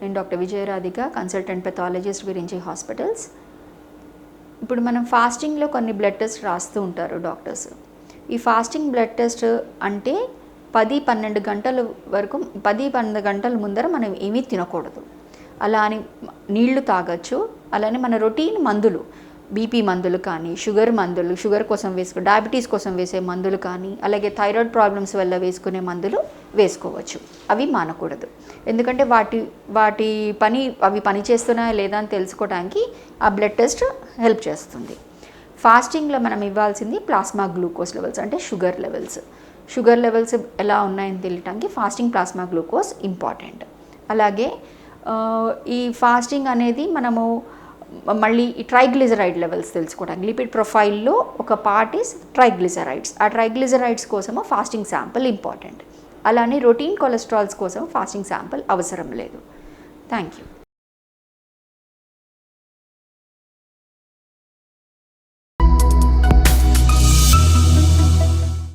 నేను doctor Vijayaradhika consultant pathologist గురించి hospitals. ఇప్పుడు మనం ఫాస్టింగ్లో కొన్ని బ్లడ్ టెస్ట్ రాస్తూ ఉంటారు డాక్టర్స్. ఈ ఫాస్టింగ్ బ్లడ్ టెస్ట్ అంటే పది పన్నెండు గంటల వరకు పది పన్నెండు గంటల ముందర మనం ఏమీ తినకూడదు. అలా అని నీళ్ళు తాగొచ్చు అలానే మన రొటీన్ మందులు. బీపీ మందులు కానీ షుగర్ మందులు షుగర్ కోసం వేసుకో డయాబెటీస్ కోసం వేసే మందులు కానీ అలాగే థైరాయిడ్ ప్రాబ్లమ్స్ వల్ల వేసుకునే మందులు వేసుకోవచ్చు. అవి మానకూడదు. ఎందుకంటే వాటి వాటి పని అవి పని చేస్తున్నాయా లేదా అని తెలుసుకోవడానికి ఆ బ్లడ్ టెస్ట్ హెల్ప్ చేస్తుంది. ఫాస్టింగ్లో మనం ఇవ్వాల్సింది ప్లాస్మా గ్లూకోజ్ లెవెల్స్ అంటే షుగర్ లెవెల్స్. షుగర్ లెవెల్స్ ఎలా ఉన్నాయని తెలియటానికి ఫాస్టింగ్ ప్లాస్మా గ్లూకోజ్ ఇంపార్టెంట్. అలాగే ఈ ఫాస్టింగ్ అనేది మనము మళ్ళీ ఈ ట్రైగ్లిజరైడ్ లెవెల్స్ తెలుసుకోవడానికి. లిపిడ్ ప్రొఫైల్లో ఒక పార్ట్ ఈస్ ట్రైగ్లిజరైడ్స్ ఆ ట్రైగ్లిజరైడ్స్ కోసము ఫాస్టింగ్ శాంపుల్ ఇంపార్టెంట్. అలానే రొటీన్ కొలెస్ట్రాల్స్ కోసం ఫాస్టింగ్ శాంపుల్ అవసరం లేదు. Thank you